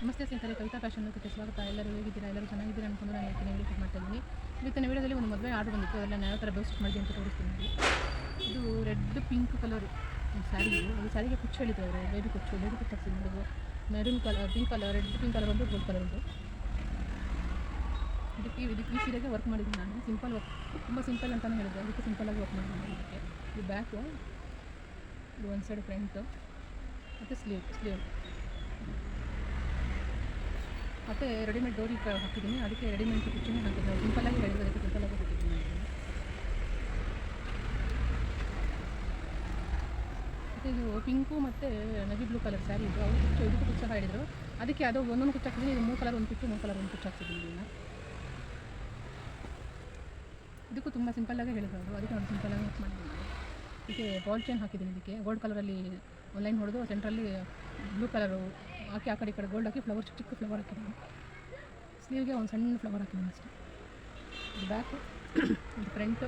ನಮಸ್ತೆ ಸ್ನೇಹಿತರೆ, ಕವಿತಾ ಫ್ಯಾಷನ್ ಸ್ವಾಗತ. ಎಲ್ಲರೂ ಹೇಗಿದ್ದೀರಾ? ಎಲ್ಲರೂ ಚೆನ್ನಾಗಿದ್ದೀರಾ ಅನ್ಕೊಂಡು ನಾನು ಹೇಳ್ತೀನಿ ವಿಡಿಯೋ ಮಾಡ್ತಾ ಇದ್ದೀನಿ. ಇವತ್ತಿನ ವಿಡಿಯೋದಲ್ಲಿ ಒಂದು ಮದುವೆ ಆರ್ಡರ್ ಬಂದಿತ್ತು. ಅದೆಲ್ಲ ನಾನು ಯಾವ ಥರ ಬ್ಲೌಸ್ ಸ್ಟಿಚ್ ಮಾಡಿದೆ ಅಂತ ತೋರಿಸ್ತೀನಿ ಇದು ರೆಡ್, ಪಿಂಕ್ ಕಲರ್ ಸ್ಯಾರಿ ಅದು ಸ್ಯಾರಿಗೆ ಕುಚ್ಚು ಹೇಳಿದ್ರು ಅವರು. ಬೇಬಿ ಕುಚ್ಚು ಬೇಬಿ ಕುಚ್ಚು ನೋಡೋದು maroon colour pink colour, red, pink colour ಒಂದು ಗೋಲ್ಡ್ ಕಲರ್ ಉಂಟು ಇದಕ್ಕೆ ಇದಕ್ಕೆ ಈ ಸೀರೆಗೆ ವರ್ಕ್ ಮಾಡಿದ್ದೀನಿ ನಾನು. ಸಿಂಪಲ್ ವರ್ಕ್ ತುಂಬ ಸಿಂಪಲ್ ಅಂತಲೇ ಹೇಳಿದೆ ಅದಕ್ಕೆ ಸಿಂಪಲಾಗಿ ವರ್ಕ್ ಮಾಡಿದ್ದೀನಿ ಇದಕ್ಕೆ. ಇದು ಬ್ಯಾಕು ಇದು ಒಂದು ಸೈಡ್ ಫ್ರಂಟು ಮತ್ತು ಸ್ಲೀವ್ ಸ್ಲೀವ್ ಮತ್ತು ರೆಡಿಮೇಡ್ ಡೋರಿ ಹಾಕಿದ್ದೀನಿ. ಅದಕ್ಕೆ ರೆಡಿಮೇಡ್ ಕುಚ್ಚನ್ನು ಹಾಕಿದ್ದೀನಿ ಸಿಂಪಲಾಗಿ ಹೇಳಿದ್ರೆ ಅದಕ್ಕೆ ಸಿಂಪಲಾಗಿ ಹಾಕಿದ್ದೀನಿ. ಮತ್ತು ಇದು ಪಿಂಕು ಮತ್ತು ನವಿ ಬ್ಲೂ ಕಲರ್ ಸ್ಯಾರಿ ಇದು. ಅವರು ಕುಚ್ಚು ಇದಕ್ಕೂ ಕುಚ್ಚು ಹೇಳಿದರು. ಅದಕ್ಕೆ ಅದು ಒಂದೊಂದು ಕುಚ್ಚು ಹಾಕಿದ್ದೀನಿ. ಇದು ಮೂರು ಕಲರ್ ಒಂದು ಕುಚ್ಚು ಮೂರು ಕಲರ್ ಒಂದು ಕುಚ್ಚು ಹಾಕ್ಸಿದ್ದೀನಿ ಇದನ್ನು. ಇದಕ್ಕೂ ತುಂಬ ಸಿಂಪಲ್ಲಾಗಿ ಹೇಳಿದ್ರು ಅವರು. ಅದಕ್ಕೆ ನಾನು ಸಿಂಪಲ್ಲಾಗಿ ಮಿಕ್ಸ್ ಮಾಡಿದ್ದೀನಿ. ಇದಕ್ಕೆ ಬಾಲ್ ಚೈನ್ ಹಾಕಿದ್ದೀನಿ ಇದಕ್ಕೆ. ಗೋಲ್ಡ್ ಕಲರಲ್ಲಿ ಲೈನ್ ಹೊಡೆದು ಸೆಂಟ್ರಲ್ಲಿ ಬ್ಲೂ ಕಲರು ಹಾಕಿ ಆ ಕಡೆ ಈ ಕಡೆ ಗೋಲ್ಡ್ ಹಾಕಿ ಫ್ಲವರ್ ಚಿಕ್ಕ ಚಿಕ್ಕ ಫ್ಲವರ್ ಹಾಕಿದ್ದೀನಿ ಸ್ಲೀವ್ಗೆ ಒಂದು ಸಣ್ಣ ಫ್ಲವರ್ ಹಾಕಿದ್ದೀನಿ ಅಷ್ಟೇ. ಬ್ಯಾಕು ಇದು ಫ್ರಂಟು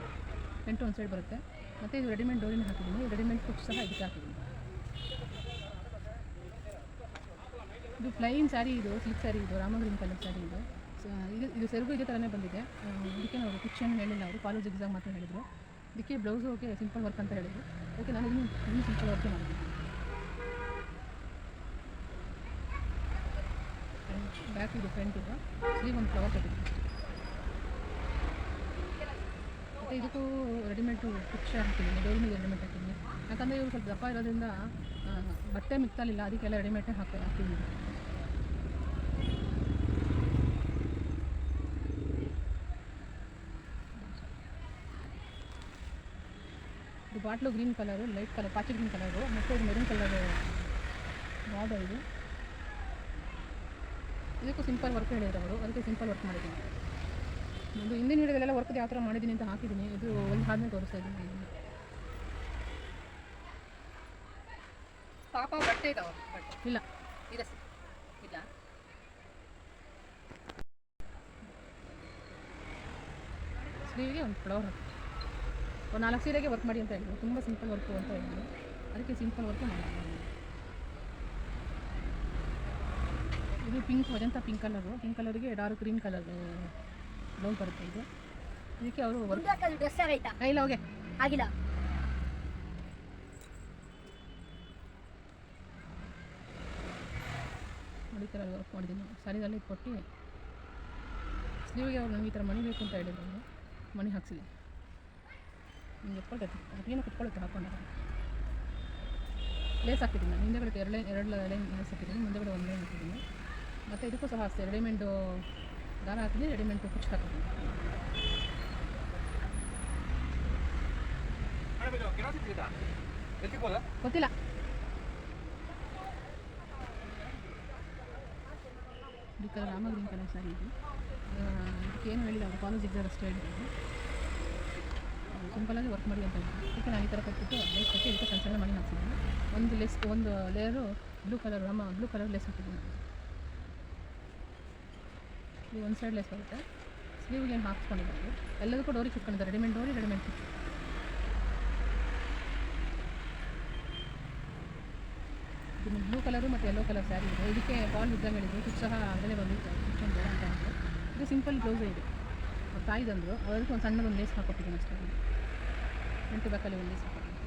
ಫ್ರಂಟು ಒಂದು ಸೈಡ್ ಬರುತ್ತೆ. ಮತ್ತು ಇದು ರೆಡಿಮೇಡ್ ಡೋರಿನ ಹಾಕಿದ್ದೀನಿ. ರೆಡಿಮೇಡ್ ಕುಚ್ ಸಹ ಇದಕ್ಕೆ ಹಾಕಿದ್ದೀನಿ. ಇದು ಪ್ಲೈನ್ ಸ್ಯಾರಿ ಇದು ಸಿಲ್ಕ್ ಸ್ಯಾರಿ ಇದು ರಾಮಗ್ರೀನ್ ಕಲರ್ ಸ್ಯಾರಿ ಇದು. ಇದು ಇದು ಸೆರಗು ಇದೇ ಥರನೇ ಬಂದಿದೆ. ಇದಕ್ಕೆ ನಾವು ಕುಚ್ಚನ್ನು ಹೇಳಿಲ್ಲ ಅವರು. ಕಾಲೇಜ್ ಎಕ್ಸಾಮ್ ಮಾತ್ರ ಹೇಳಿದರು. ಇದಕ್ಕೆ ಬ್ಲೌಸು ಓಕೆ ಸಿಂಪಲ್ ವರ್ಕ್ ಅಂತ ಹೇಳಿದರು. ಓಕೆ ನಾನು ಇನ್ನೂ ಇನ್ನೂ ಸಿಂಪಲ್ ವರ್ಕೇ ಮಾಡಿದ್ದೀನಿ ಬ್ಯಾಕ್ ಇದು ಫ್ರಂಟ್ ಇದು ಸ್ಲೀವ್ ಒಂದು ಫ್ಲವರ್ ಕೊಟ್ಟಿದ್ದೀನಿ ಅಷ್ಟೇ ಮತ್ತು ಇದಕ್ಕೂ ರೆಡಿಮೇಡು ಪಿಕ್ಚರ್ ಹಾಕಿದ್ದೀನಿ ಮೇಲೆ ರೆಡಿಮೇಡ್ ಹಾಕಿದ್ದೀನಿ ಯಾಕಂದರೆ ಇವರು ಸ್ವಲ್ಪ ದಪ್ಪ ಇರೋದ್ರಿಂದ ಬಟ್ಟೆ ಮಿಕ್ತಲಿಲ್ಲ ಅದಕ್ಕೆಲ್ಲ ರೆಡಿಮೇಡೇ ಹಾಕಿ ಹಾಕಿದ್ದೀನಿ ಇದು bottle green colour light colour ಪಾಚಿ ಗ್ರೀನ್ ಕಲರು ಮತ್ತು ಇದು ಮೆರೂನ್ ಕಲರ್ ಬಾರ್ಡರ್ ಇದು. ಇದಕ್ಕೂ ಸಿಂಪಲ್ ವರ್ಕ್ ಹೇಳಿದ್ರು ಅವರು. ಅದಕ್ಕೆ ಸಿಂಪಲ್ ವರ್ಕ್ ಮಾಡಿದ್ದೀನಿ. ಒಂದು ಹಿಂದಿನ ವಿಡಿಯೋದಲ್ಲೆಲ್ಲ ವರ್ಕ್ ಯಾವ ಥರ ಮಾಡಿದ್ದೀನಿ ಅಂತ ಹಾಕಿದ್ದೀನಿ. ಇದು ಒಂದು ಆದ್ಮೇಲೆ ತೋರಿಸ್ತಾ ಇದ್ದೀನಿ. ಪಾಪ ಬಟ್ಟೆ ಇದಾವ ಬಟ್ಟೆ. ಇಲ್ಲ. ಇದೆ ಇಲ್ಲ. ಸ್ಲೀವ್ಗೆ ಒಂದು ಫ್ಲವರ್ ಹಾಕಿ. ಒಂದು ನಾಲ್ಕು ಸೀರೆಗೆ ವರ್ಕ್ ಮಾಡಿ ಅಂತ ಹೇಳಿದ್ರು. ತುಂಬ ಸಿಂಪಲ್ ವರ್ಕು ಅಂತ ಹೇಳಿದ್ರು. ಅದಕ್ಕೆ ಸಿಂಪಲ್ ವರ್ಕ್ ಮಾಡಿದ್ದೀನಿ ಇದು ಪಿಂಕ್ ಅಜಂತ ಪಿಂಕ್ ಕಲರು ಪಿಂಕ್ ಕಲರಿಗೆ ಡಾರ್ಕ್ ಗ್ರೀನ್ ಕಲರ್ ಬ್ಲೌಸ್ ಬರುತ್ತೆ ಇದು. ಇದಕ್ಕೆ ಅವರು ಡ್ರೆಸ್ ಆಗೈತಾ ಇಲ್ಲ ಹೋಗಿ ಆಗಿಲ್ಲ. ನೋಡಿ ಥರ ವರ್ಕ್ ಮಾಡಿದ್ದೀನಿ. ಸ್ಯಾರಿದಲ್ಲಿ ಕೊಟ್ಟು ಸ್ಲೀವ್ಗೆ ಅವ್ರು ನನಗೆ ಈ ಥರ ಮಣಿ ಬೇಕು ಅಂತ ಹೇಳಿದ್ರು ಮಣಿ ಹಾಕ್ಸಿದೆ ನಿಮ್ಗೆ ಎತ್ಕೊಳ್ತೈತೆ ಅದೇನೋ ಕುತ್ಕೊಳ್ಳುತ್ತೆ ಹಾಕೊಂಡಾಗ. ಲೇಸ್ ಹಾಕಿದ್ದೀನಿ ನಾನು. ಹಿಂದೆಗಡೆ ಎರಡು ಲೈನ್ ಎರಡು ಲೈನ್ ಲೇಸ್ ಹಾಕಿದ್ದೀನಿ ಮುಂದೆಗಡೆ ಒಂದು ಲೈನ್ ಹಾಕಿದ್ದೀನಿ ಮತ್ತು ಇದಕ್ಕೂ ಸಹ ಅಷ್ಟೇ ರೆಡಿಮೇಡು ದಾರ ಹಾಕಿದ್ರೆ ರೆಡಿಮೇಡ್ ಕುಚ್ಚು ಹಾಕಿದ್ದೀನಿ ಗೊತ್ತಿಲ್ಲ. ಈ ಕಲರ್ ರಾಮ ಗ್ರೀನ್ ಕಲರ್ ಸಾರಿ ಇದು ಇದಕ್ಕೆ ಏನು ಹೇಳಿಲ್ಲ ಅವರು ಕಾಲೇಜ್ ಎಕ್ಸಾಮ್ ಅಷ್ಟೇ ಹೇಳಿದ್ರು ಸಿಂಪಲಾಗಿ ವರ್ಕ್ ಮಾಡಿ ಅಂತ ಹೇಳಿದ್ರು. ನಾನು ಈ ಥರ ಕೊಟ್ಬಿಟ್ಟು ಲೇಸ್ ಹಾಕಿ ಇದಕ್ಕೆ ಸಣ್ಣ ಸಣ್ಣ ಮಣಿ ಹಾಕ್ಸಿದ್ದೀನಿ. ಒಂದು ಲೆಸ್ ಒಂದು ಲೇಯರು ಬ್ಲೂ ಕಲರ್ ರಾಮ ಬ್ಲೂ ಕಲರ್ ಲೆಸ್ ಹಾಕಿದ್ದೀನಿ. ಇದು ಒಂದು ಸೈಡ್ ಲೆಸ್ ಬರುತ್ತೆ. ಸ್ಲೀವ್ಗೆ ಏನು ಹಾಕ್ಸ್ಕೊಂಡಿದ್ದಾರೆ. ಎಲ್ಲದಕ್ಕೂ ಡೋರಿ ಕುಟ್ಕೊಂಡಿದ್ದಾರೆ ರೆಡಿಮೇಡ್ ಡೋರಿ ರೆಡಿಮೇಡ್ ಕುಚ್ಚು ಇದು ಬ್ಲೂ ಕಲರು ಮತ್ತು ಯೆಲ್ಲೋ ಕಲರ್ ಸ್ಯಾರಿ ಇದೆ. ಇದಕ್ಕೆ ಬಾಲ್ ಇದ್ದಂಗೆ ಹೇಳಿದ್ರು ಕುಚ್ಚು ಸಹ ಆಗಲೇ ಬಂದಿತ್ತು ಕುಚ್ಚೊಂದು ಅಂತ ಅಂದರು ಇದು ಸಿಂಪಲ್ ಬ್ಲೌಸೇ ಇದೆ. ಅವ್ರ ತಾಯಿದಂದರು ಅದಕ್ಕೆ ಒಂದು ಸಣ್ಣದೊಂದು ಲೇಸ್ ಹಾಕೊಟ್ಟಿದ್ದೀನಿ ಅಷ್ಟೇ. ಎಂಟು ಬೇಕಲ್ಲಿ ಒಂದು ಲೇಸ್ ಹಾಕೊಟ್ಟಿದ್ದೀನಿ.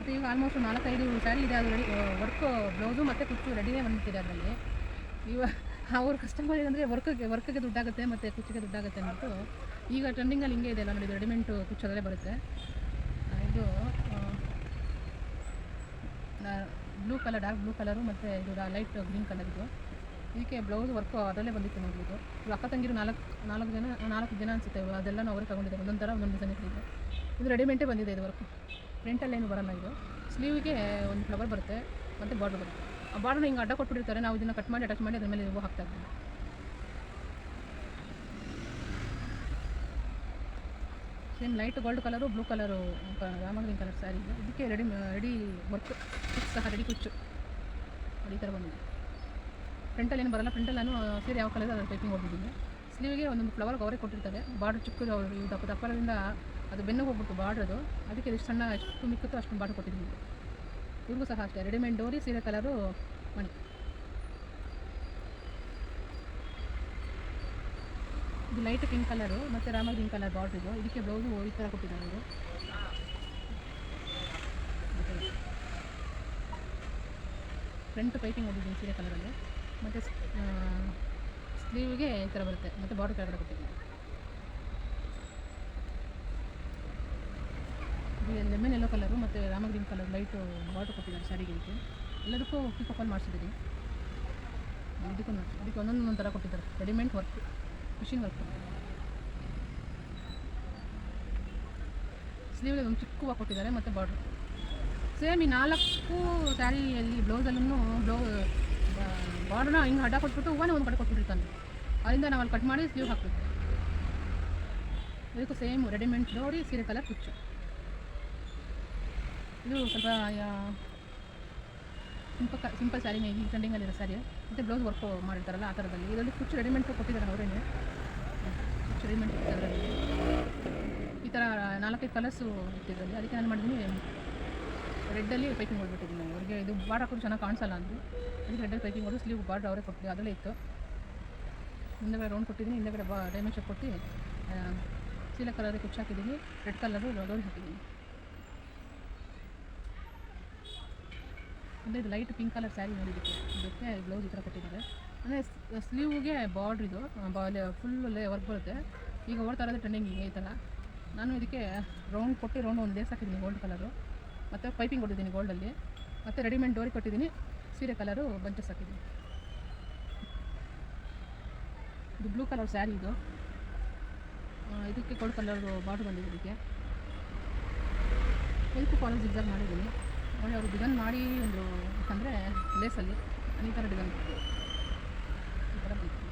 ಮತ್ತು ಈಗ ಆಲ್ಮೋಸ್ಟ್ ನಾಲ್ಕೈದು ಸ್ಯಾರಿ ಇದೆ. ಅದು ರೆಡಿ ವರ್ಕ್ ಬ್ಲೌಸು ಮತ್ತು ಕುಚ್ಚು ರೆಡಿನೇ ಬಂದಿದೆ ಅದರಲ್ಲಿ. ಇವ ಅವ್ರ ಕಸ್ಟಮರ್ ಏನಂದರೆ ವರ್ಕಿಗೆ ವರ್ಕಿಗೆ ದುಡ್ಡಾಗುತ್ತೆ ಮತ್ತು ಕುಚ್ಚಿಗೆ ದುಡ್ಡಾಗುತ್ತೆ ಅಂದ್ಬಿಟ್ಟು ಈಗ ಟ್ರೆಂಡಿಂಗಲ್ಲಿ ಹಿಂಗೆ ಇದೆ ಅಲ್ಲ ನೋಡಿ ರೆಡಿಮೆಂಟು ಕುಚ್ಚು ಬರುತ್ತೆ. ಇದು blue colour dark blue colour ಮತ್ತು ಇದು ಲೈಟ್ ಗ್ರೀನ್ ಕಲರ್ ಇದು. ಇದಕ್ಕೆ ಬ್ಲೌಸ್ ವರ್ಕು ಅದರಲ್ಲೇ ಬಂದಿತ್ತು ನೋಡಿ ಇದು. ಅಕ್ಕ ತಂಗಿರು ನಾಲ್ಕು ನಾಲ್ಕು ಜನ ನಾಲ್ಕು ಜನ ಅನಿಸುತ್ತೆ ಅದೆಲ್ಲ ನಾವು ಅವರೇ ತೊಗೊಂಡಿದ್ದಾರೆ. ಒಂದೊಂದು ಥರ ಒಂದೊಂದು ಡಿಸೈನ್ ಇದೆ ಇದು ರೆಡಿಮೆಂಟೇ ಬಂದಿದೆ ಇದು ವರ್ಕು ಪ್ರಿಂಟಲ್ಲೇನು ಬರಲ್ಲ ಇದು. ಸ್ಲೀವಿಗೆ ಒಂದು ಫ್ಲವರ್ ಬರುತ್ತೆ, ಮತ್ತು ಬಾರ್ಡ್ರ್ ಬರುತ್ತೆ. ಆ ಬಾರ್ಡರ್ನ ಹಿಂಗೆ ಅಡ್ಡ ಕೊಟ್ಬಿಟ್ಟಿರ್ತಾರೆ, ನಾವು ಇದನ್ನು ಕಟ್ ಮಾಡಿ ಅಟ್ಯಾಚ್ ಮಾಡಿ ಅದ್ರ ಮೇಲೆ ಹೂವು ಹಾಕ್ತಾ ಇರ್ತೀವಿ same light gold colour blue colour ರಾಮಗ್ರೀನ್ colour sari ಇದೆ. ಇದಕ್ಕೆ ರೆಡಿ ರೆಡಿ ವರ್ಕ್ ಸಹ ರೆಡಿ ಕುಚ್ಚು ಈ ಥರ ಬಂದಿದೆ. ಪ್ರಿಂಟಲ್ಲಿ ಏನು ಬರಲ್ಲ ಪ್ರಿಂಟಲ್ಲಿ ನಾನು ಸೀರೆ ಯಾವ ಕಲರ್ ಅದರ ಟೈಪಿಂಗ್ ಹೋಗಿದ್ದೀನಿ ಸ್ಲೀವಿಗೆ ಒಂದೊಂದು ಫ್ಲವರ್ ಅವರೇ ಕೊಟ್ಟಿರ್ತಾರೆ. ಬಾರ್ಡ್ರ್ ಚಿಕ್ಕದು, ಅವರು ದಪ್ಪ ದಪ್ಪರಿಂದ ಅದು ಬೆನ್ನು ಹೋಗ್ಬಿಟ್ಟು ಬಾರ್ಡ್ರದು ಅದಕ್ಕೆ ಎಷ್ಟು ಸಣ್ಣ ಎಷ್ಟು ಮಿಕ್ಕುತ್ತೋ ಅಷ್ಟು ಬಾರ್ಡ್ರ್ ಕೊಟ್ಟಿದ್ದೀನಿ. ಇವ್ರಿಗೂ ಸಹ ಅಷ್ಟೇ. ರೆಡಿಮೇಡ್ ಡೋರಿ ಸೀರೆ ಕಲರು ಮಣಿ ಇದು ಲೈಟ್ ಪಿಂಕ್ ಕಲರು ಮತ್ತು ರಾಮ ಗ್ರೀನ್ ಕಲರ್ ಬಾರ್ಡ್ ಇದು. ಇದಕ್ಕೆ ಬ್ಲೌಸು ಈ ಥರ ಕೊಟ್ಟಿದ್ದಾರೆ ಅವರು. ಫ್ರಂಟ್ ಪೈಪಿಂಗ್ ಹೋಗಿದ್ದೀನಿ ಸೀರೆ ಕಲರಲ್ಲಿ ಮತ್ತು ಸ್ಲೀವ್ಗೆ ಈ ಥರ ಬರುತ್ತೆ. ಮತ್ತು ಬಾರ್ಡರ್ ಕೆಳಗಡೆ ಕೊಟ್ಟಿದ್ದೀನಿ ಲೆಮನ್ ಎಲ್ಲೋ ಕಲರು ಮತ್ತು ರಾಮ ಗ್ರೀನ್ ಕಲರ್ ಲೈಟು ವಾಟರ್ ಕೊಟ್ಟಿದ್ದಾರೆ ಸ್ಯಾರಿಗೆ ಇದಕ್ಕೆ ಎಲ್ಲದಕ್ಕೂ ಪಿಕ್ ಓಪನ್ ಮಾಡಿಸಿದ್ದೀನಿ ಇದಕ್ಕೂ ಇದಕ್ಕೆ ಒಂದೊಂದು ಥರ ಕೊಟ್ಟಿದ್ದಾರೆ. ರೆಡಿಮೇಡ್ ವರ್ಕ್ ಮಿಷಿನ್ ವರ್ಕ್ ಸ್ಲೀವ್ಗೆ ಒಂದು ಚಿಕ್ಕ ಕೊಟ್ಟಿದ್ದಾರೆ, ಮತ್ತು ಬಾರ್ಡ್ರ್ ಸೇಮ್ ಈ ನಾಲ್ಕು ಸ್ಯಾರಿಯಲ್ಲಿ ಬ್ಲೌಸಲ್ಲೂ ಬ್ಲೌ ಬಾರ್ಡ್ರನ್ನ ಹಿಂಗೆ ಅಡ್ಡ ಕೊಟ್ಬಿಟ್ಟು ಹೂವನ್ನ ಒಂದು ಕಡೆ ಕೊಟ್ಬಿಟ್ಟಿರ್ತಾನೆ. ಅದರಿಂದ ನಾವು ಅಲ್ಲಿ ಕಟ್ ಮಾಡಿ ಸ್ಲೀವ್ ಹಾಕ್ಬೇಕು. ಇದಕ್ಕೂ ಸೇಮ್ ರೆಡಿಮೇಡ್ ನೋಡಿ ಸೀರೆ ಕಲರ್ ಕುಚ್ಚು ಇದು ಸ್ವಲ್ಪ ಸಿಂಪಲ್ ಸಿಂಪಲ್ ಸ್ಯಾರಿನೇ ಟ್ರೆಂಡಿಂಗ್ ಟ್ರೆಂಡಿಂಗಲ್ಲಿರೋ ಸ್ಯಾರಿ ಮತ್ತು ಬ್ಲೌಸ್ ವರ್ಕ್ ಮಾಡಿರ್ತಾರಲ್ಲ ಆ ಥರದಲ್ಲಿ ಇದರಲ್ಲಿ ಕುಚ್ಚು ರೆಡಿಮೆಂಟ್ ಕೊಟ್ಟಿದ್ದಾರೆ ಅವರೇನೆ ಕುಚ್ಚು ರೆಡಿಮೆಂಟ್ ಕೊಟ್ಟಿದ್ದಾರೆ ಈ ಥರ ನಾಲ್ಕೈದು ಕಲರ್ಸು ಇಟ್ಟಿದ್ರಲ್ಲಿ ಅದಕ್ಕೆ ನಾನು ಮಾಡಿದ್ದೀನಿ ರೆಡ್ಡಲ್ಲಿ ಪೈಕಿಂಗ್ ಹೊಡ್ಬಿಟ್ಟಿದ್ದೀನಿ ಅವರಿಗೆ ಇದು ಬಾರ್ಡ್ ಚೆನ್ನಾಗಿ ಕಾಣಿಸಲ್ಲ ಅಂದರು. ಅದಕ್ಕೆ ರೆಡ್ಡಲ್ಲಿ ಪೈಕಿಂಗ್ ಹೊಡೆದು ಸ್ಲೀವ್ ಬಾರ್ಡ್ ಅವರೇ ಕೊಟ್ಟಿದ್ದೆ. ಅದರಲ್ಲೇ ಇತ್ತು. ಹಿಂದೆಗಡೆ ರೌಂಡ್ ಕೊಟ್ಟಿದ್ದೀನಿ. ಹಿಂದೆಗಡೆ ಬಾ ಶೇಪ್ ಕೊಟ್ಟು ಚೀಲ ಕಲರ್ ಕುಚ್ಚು ಹಾಕಿದ್ದೀನಿ. ರೆಡ್ ಕಲರು ಡೋರಿ ಹಾಕಿದ್ದೀನಿ. ಅಂದರೆ ಇದು ಲೈಟ್ ಪಿಂಕ್ ಕಲರ್ ಸ್ಯಾರಿ ನೋಡಿದ್ದಕ್ಕೆ ಇದಕ್ಕೆ ಬ್ಲೌಸ್ ಈ ಥರ ಕೊಟ್ಟಿದ್ದಾರೆ. ಅಂದರೆ ಸ್ಲೀವ್ಗೆ ಬಾರ್ಡ್ರ್ ಇದು ಫುಲ್ ವರ್ಕ್ ಬರುತ್ತೆ. ಈಗ ಓಡ್ತಾ ಇರೋದು ಟ್ರೆಂಡಿಂಗ್ ಈ ಥರ ನಾನು ಇದಕ್ಕೆ ರೌಂಡ್ ಕೊಟ್ಟು ರೌಂಡ್ ಒಂದು ಲೇಸ್ ಹಾಕಿದ್ದೀನಿ ಗೋಲ್ಡ್ ಕಲರು ಮತ್ತು ಪೈಪಿಂಗ್ ಕೊಟ್ಟಿದ್ದೀನಿ ಗೋಲ್ಡಲ್ಲಿ ಮತ್ತು ರೆಡಿಮೇಡ್ ಡೋರಿ ಕೊಟ್ಟಿದ್ದೀನಿ, ಸೀರೆ ಕಲರು ಬಂಚಸ್ ಹಾಕಿದ್ದೀನಿ. ಇದು ಬ್ಲೂ ಕಲರ್ ಸ್ಯಾರಿ ಇದು. ಇದಕ್ಕೆ ಗೋಲ್ಡ್ ಕಲರ್ ಬಾರ್ಡ್ರ್ ಬಂದಿದೆ ಇದಕ್ಕೆ. ಇದಕ್ಕೂ ಕಾಲೇಜ್ ಜಿಗ್ಜಾಗ್ ಮಾಡಿದ್ದೀನಿ. ನೋಡಿ ಅವರು ಡಿಸೈನ್ ಮಾಡಿ ಒಂದು ಅಂದರೆ ಲೇಸಲ್ಲಿ ಈ ಥರ ಡಿಸೈನ್ ಈ ಥರ ಬಂತು.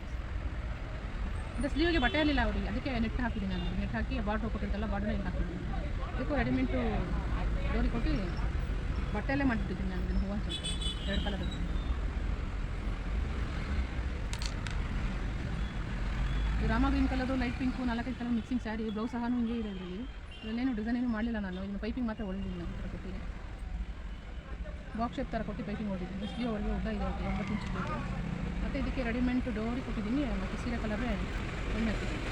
ಅಂದರೆ ಸ್ಲೀವ್ಗೆ ಬಟ್ಟೆ ಇರಲಿಲ್ಲ ಅವರಿಗೆ. ಅದಕ್ಕೆ ನೆಟ್ ಹಾಕಿದ್ದೀನಿ ನಾನು. ನೆಟ್ ಹಾಕಿ ಬಾರ್ಡ್ರ್ ಕೊಟ್ಟಿದ್ದಲ್ಲ ಬಾರ್ಡ್ರ್ ಇಲ್ಲಿ ಹಾಕಿದ್ದೀನಿ. ಅದಕ್ಕೂ ರೆಡಿಮೆಂಟು ಡೋರಿ ಕೊಟ್ಟು ಬಟ್ಟೆಯಲ್ಲೇ ಮಾಡಿಬಿಟ್ಟಿದ್ದೀನಿ ನಾನು. ಹೂವು ಸ್ವಲ್ಪ ರೆಡ್ ಕಲರ್ ರಾಮ ಗ್ರೀನ್ ಕಲರು ಲೈಟ್ ಪಿಂಕು ನಾಲ್ಕೈದು ಕಲರ್ ಮಿಕ್ಸಿಂಗ್ ಸ್ಯಾರಿ ಬ್ಲೌಸ್ ಸಹ ಹಿಂಗೆ ಇದೆ ಇದರಲ್ಲಿ ಇದರಲ್ಲೇನು ಡಿಸೈನ್ ಏನು ಮಾಡಲಿಲ್ಲ ನಾನು. ಇನ್ನು ಪೈಪಿಂಗ್ ಮಾತ್ರ ಹೊಡೆದಿದ್ದೀನಿ ನಾನು. ಕೊಟ್ಟಿದ್ದೀನಿ ಬಾಕ್ಸ್ ಶೇಪ್ ಥರ ಕೊಟ್ಟು ಪೈಪಿಂಗ್ ಮಾಡಿದ್ದೀನಿ ಸ್ಲೀವ್ ಉದ್ದ ಇದೆ ಒಂಬತ್ತು ಇಂಚ್ ಇದೆ. ಮತ್ತು ಇದಕ್ಕೆ ರೆಡಿಮೆಂಟ್ ಡೋರಿ ಕೊಟ್ಟಿದ್ದೀನಿ. ಮತ್ತು ಸೀರೆ ಕಲರೇ ಹಾಕಿದ್ದೀನಿ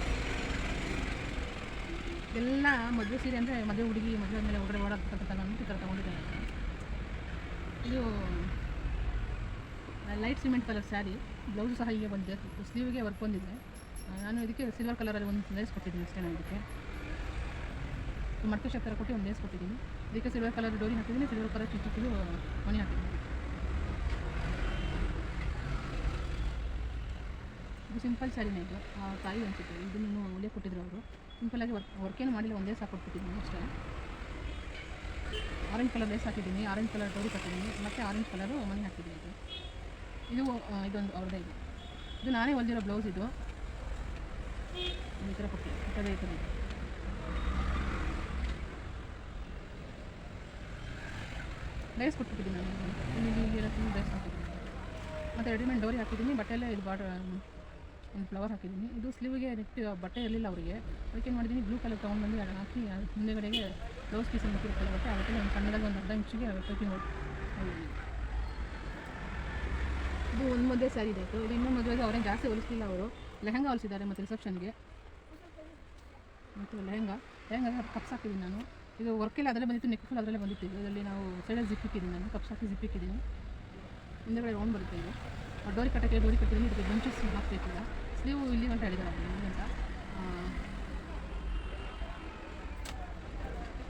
ಎಲ್ಲ ಮದುವೆ ಸೀರೆ ಅಂದರೆ ಮದುವೆ ಹುಡುಗಿ, ಮದುವೆ ಮೇಲೆ ಹೊರಗಡೆ ಓಡಾಡ್ತಕ್ಕಂಥ ನಾನು ಈ ಥರ ಇದು light cement colour sari blouse ಸಹ ಹೀಗೆ ಬಂದಿದೆ. ಸ್ಲೀವ್ಗೆ ವರ್ಕ್ ಬಂದಿದೆ. ನಾನು ಇದಕ್ಕೆ ಸಿಲ್ವರ್ ಕಲರಲ್ಲಿ ಒಂದು ಲೇಸ್ ಕೊಟ್ಟಿದ್ದೀನಿ ಅಷ್ಟೇ ನಾನು ಇದಕ್ಕೆ. ಮಡಕೆ ಶೇಪ್ ಥರ ಕೊಟ್ಟು ಒಂದು ಲೇಸ್ ಕೊಟ್ಟಿದ್ದೀನಿ. ಇದಕ್ಕೆ ಸಿಲ್ವರ್ ಕಲರ್ ಡೋರಿ ಹಾಕಿದ್ದೀನಿ ಸಿಲ್ವರ್ ಕಲರ್ ಚಿಕ್ಕ ಮಣಿ ಹಾಕಿದ್ದೀನಿ ಇದು ಸಿಂಪಲ್ ಸ್ಯಾರಿನೇ ಇದು. ಆ ತಾಯಿ ಅನಿಸುತ್ತೆ ಇದನ್ನು ಒಳ್ಳೆ ಕೊಟ್ಟಿದ್ರು ಅವರು. ಸಿಂಪಲಾಗಿ ವರ್ಕ್ ವರ್ಕೇನು ಮಾಡಿಲ್ಲ, ಒಂದೇ ಸಾಕು ಕೊಟ್ಬಿಟ್ಟಿದ್ದೀನಿ ಅಷ್ಟೇ. ಆರೆಂಜ್ ಕಲರ್ ಲೇಸ್ ಹಾಕಿದ್ದೀನಿ ಆರೆಂಜ್ ಕಲರ್ ಡೋರಿ ಕಟ್ಟಿದ್ದೀನಿ ಮತ್ತು ಆರೆಂಜ್ ಕಲರು ಮಣಿ ಹಾಕಿದ್ದೀನಿ ಇದು. ಇದು ಇದೊಂದು ಅವ್ರದ್ದೇ ಇದು. ಇದು ನಾನೇ ಹೊಲ್ದಿರೋ ಬ್ಲೌಸ್ ಇದು. ಈ ಥರ ಇದೆ. ಲೇಸ್ ಕೊಟ್ಬಿಟ್ಟಿದ್ದೀನಿ ನಾನು. ಇಲ್ಲಿ ಇಲ್ಲಿ ಇಲ್ಲಿ ಫುಲ್ ಲೇಸ್ ಹಾಕಿದ್ದೀನಿ. ಮತ್ತು ರೆಡಿಮೇಡ್ ಡೋರಿ ಹಾಕಿದ್ದೀನಿ ಬಟ್ಟೆಲ್ಲೇ ಇದು ಬಾರ್ಡರ್ ಒಂದು ಫ್ಲವರ್ ಹಾಕಿದ್ದೀನಿ. ಇದು ಸ್ಲೀವ್ಗೆ ನೆಕ್ಟ್ ಬಟ್ಟೆ ಇರಲಿಲ್ಲ ಅವರಿಗೆ. ಅದಕ್ಕೆ ಏನು ಮಾಡಿದ್ದೀನಿ ಬ್ಲೂ ಕಲರ್ ತೊಗೊಂಡ್ಬಂದು ಅದನ್ನು ಹಾಕಿ ಹಿಂದೆಗಡೆಗೆ ಬ್ಲೌಸ್ ಪೀಸ್ ಮುಟ್ಟಿರ್ತಾರೆ ಬಟ್ಟೆ ಅದಕ್ಕೆ ಒಂದು ಸಣ್ಣದಾಗಿ ಒಂದು ಅರ್ಧ ಇಂಚಿಗೆ ಪೈಪಿಂಗ್ ಹೊಡೆದಿದ್ದೀನಿ ಇದು ಒಂದು ಮದುವೆ ಸ್ಯಾರಿ ಇದೆ. ಇದು ಇನ್ನೊಂದು ಮದುವೆಗೆ ಅವರೇ ಜಾಸ್ತಿ ಹೊಲಿಸ್ಲಿಲ್ಲ ಅವರು. ಲೆಹಂಗಾ ಹೊಲಿಸಿದ್ದಾರೆ ಮತ್ತು ರಿಸೆಪ್ಷನ್ಗೆ ಮತ್ತು ಲೆಹಂಗಾ. ಲೆಹಂಗಾ ಕಪ್ಸ್ ಹಾಕಿದ್ದೀನಿ ನಾನು. ಇದು ವರ್ಕೆಲ್ಲ ಅದರಲ್ಲೇ ಬಂದಿತ್ತು ನೆಕ್ ಫುಲ್ ಅದರಲ್ಲೇ ಬಂದಿತ್ತು ಇದು. ಇದರಲ್ಲಿ ನಾವು ಸೈಡಲ್ಲಿ ಜಿಪ್ ಇಕ್ಕಿದ್ದೀನಿ ನಾನು ಕಪ್ಸ್ ಹಾಕಿ ಜಿಪ್ ಇಕ್ಕಿದ್ದೀನಿ ಹಿಂದೆಗಡೆ ರೌಂಡ್ ಬರುತ್ತೆ ಇದು. ಡೋರಿ ಕಟ್ಟಕ್ಕೆ ಡೋರಿ ಕಟ್ಟಿದ್ದೀನಿ, ಇದಕ್ಕೆ ಬಂಚಸ್ ಹಾಕಬೇಕಿಲ್ಲ ಸ್ಲೀವ್ ಇಲ್ಲಿ ಗಂಟ ಹೇಳಿದ್ದಾರೆ ಇಲ್ಲಿ ಗಂಟ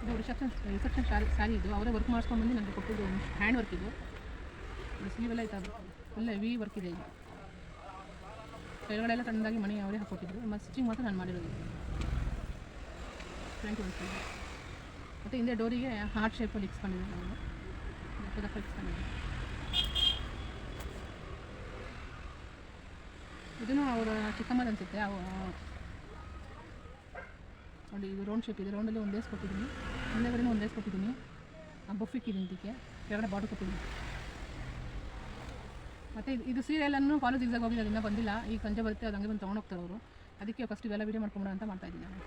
ಇದು ರಿಸೆಪ್ಷನ್ ರಿಸೆಪ್ಷನ್ ಸ್ಯಾರಿ ಸ್ಯಾರಿ ಇದು. ಅವರೇ ವರ್ಕ್ ಮಾಡಿಸ್ಕೊಂಡು ಬಂದು ನನಗೆ ಕೊಟ್ಟಿದ್ದು ಹ್ಯಾಂಡ್ ವರ್ಕ್ ಇದು. ಸ್ಲೀವ್ ಎಲ್ಲ ಇತ್ತು ಎಲ್ಲ ವಿ ವರ್ಕ್ ಇದೆ ಇದು. ಕೆಳಗಡೆ ಎಲ್ಲ ಸಣ್ಣದಾಗಿ ಮಣಿ ಅವರೇ ಹಾಕೊಟ್ಟಿದ್ರು. ಮತ್ತು ಸ್ಟಿಚಿಂಗ್ ಮಾತ್ರ ನಾನು ಮಾಡಿರೋದು. ಥ್ಯಾಂಕ್ ಯು ಮತ್ತು ಹಿಂದೆ ಡೋರಿಗೆ ಹಾರ್ಟ್ ಶೇಪಲ್ಲಿ ಇಕ್ಸ್ಕೊಂಡಿದ್ದೆ ನಾನು. ದಪ್ಪ ಇಕ್ಸ್ಕೊಂಡಿದ್ದೆ ಇದನ್ನು ಅವರ ಚಿಕ್ಕಮ್ಮದ ಅನಿಸುತ್ತೆ ಅವು ನೋಡಿ ಇದು ರೌಂಡ್ ಶೇಪ್ ಇದೆ. ರೌಂಡಲ್ಲಿ ಒಂದು ಕೊಟ್ಟಿದ್ದೀನಿ ಹಿಂದೆಗಡೆನೂ ಒಂದು ಕೊಟ್ಟಿದ್ದೀನಿ ಆ ಬೊಫಿಕ್ಕಿದ್ದೀನಿ ಇದಕ್ಕೆ. ಕೆಳಗಡೆ ಬಾಡು ಕೊಟ್ಟಿದ್ದೀನಿ ಮತ್ತು ಇದು ಇದು ಸೀರಿಯಲನ್ನು ಕಾಲೇಜ್ ಎಕ್ಸಾಗ್ ಹೋಗಿದ್ದೆ ಅದನ್ನ ಬಂದಿಲ್ಲ. ಈಗ ಸಂಜೆ ಬರುತ್ತೆ, ಅದು ಹಂಗೆ ಬಂದು ತೊಗೊಂಡೋಗ್ತಾರೆ ಅವರು. ಅದಕ್ಕೆ ಫಸ್ಟ್ ಇವೆಲ್ಲ ವೀಡಿಯೋ ಮಾಡ್ಕೊಂಬಿಡೋಣ ಅಂತ ಮಾಡ್ತಾಯಿದ್ದೀನಿ ನಾನು.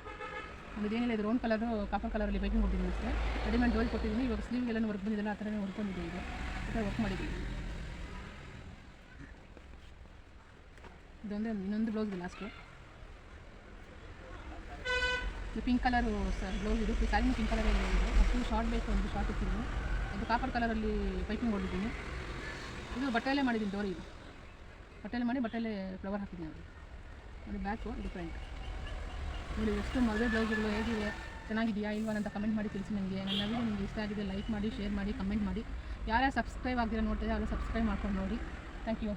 ಇದೇನಿಲ್ಲ ಇದು ರೌಂಡ್ ಕಲರು ಕಾಪರ್ ಕಲರಲ್ಲಿ ಬೇಕಿಂಗ್ ಕೊಟ್ಟಿದ್ದೀನಿ ಅಷ್ಟೇ. ರೆಡಿಮೇಡ್ ಡೋರಿ ಕೊಟ್ಟಿದ್ದೀನಿ, ಇವಾಗ ಸ್ಲೀವ್ಗೆಲ್ಲ ವರ್ಕ್ ಬಂದಿದ್ದಾನೆ ಆ ಥರನೇ ವರ್ಕ್ ಇದು ಈ ವರ್ಕ್ ಮಾಡಿದ್ದೀನಿ. ಇದೊಂದೇ ಇನ್ನೊಂದು ಬ್ಲೌಸ್ ಲಾಸ್ಟು ಇದು ಪಿಂಕ್ ಕಲರು ಸರ್ ಬ್ಲೌಸ್ ಇದು. ಸ್ಯಾರಿನ ಪಿಂಕ್ ಕಲರ್ ಇದು. ಅಷ್ಟು ಶಾರ್ಟ್ ಬೇಕು, ಒಂದು ಶಾರ್ಟ್ ಇಟ್ಟಿದ್ದೀನಿ. ಅದು ಕಾಪರ್ ಕಲರಲ್ಲಿ ಪೈಪಿಂಗ್ ಹೊಡಿದ್ದೀನಿ ಇದು ಬಟ್ಟೆಯಲ್ಲೇ ಮಾಡಿದ್ದೀನಿ, ಡೋರಿ. ಇದು ಬಟ್ಟೆಯಲ್ಲೇ ಮಾಡಿ ಬಟ್ಟೆಯಲ್ಲೇ ಫ್ಲವರ್ ಹಾಕಿದ್ದೀನಿ. ಅದು ನೋಡಿ ಬ್ಯಾಕು ಡಿಫ್ರೆಂಟ್ ನೋಡಿ, ಎಷ್ಟು ಮದುವೆ ಬ್ಲೌಸ್ಗಳು ಹೇಗಿದೆ, ಚೆನ್ನಾಗಿದೆಯಾ ಇಲ್ವಾ ಅಂತ ಕಮೆಂಟ್ ಮಾಡಿ ತಿಳಿಸಿ ನನಗೆ. ನನ್ನ ವಿಡಿಯೋ ನಿಮಗೆ ಇಷ್ಟ ಆಗಿದೆ ಲೈಕ್ ಮಾಡಿ ಶೇರ್ ಮಾಡಿ ಕಮೆಂಟ್ ಮಾಡಿ. ಯಾರ್ಯಾರು ಸಬ್ಸ್ಕ್ರೈಬ್ ಆಗಿರೋ ನೋಡ್ತಾರೆ ಅವರು ಸಬ್ಸ್ಕ್ರೈಬ್ ಮಾಡ್ಕೊಂಡು ನೋಡಿ. Thank you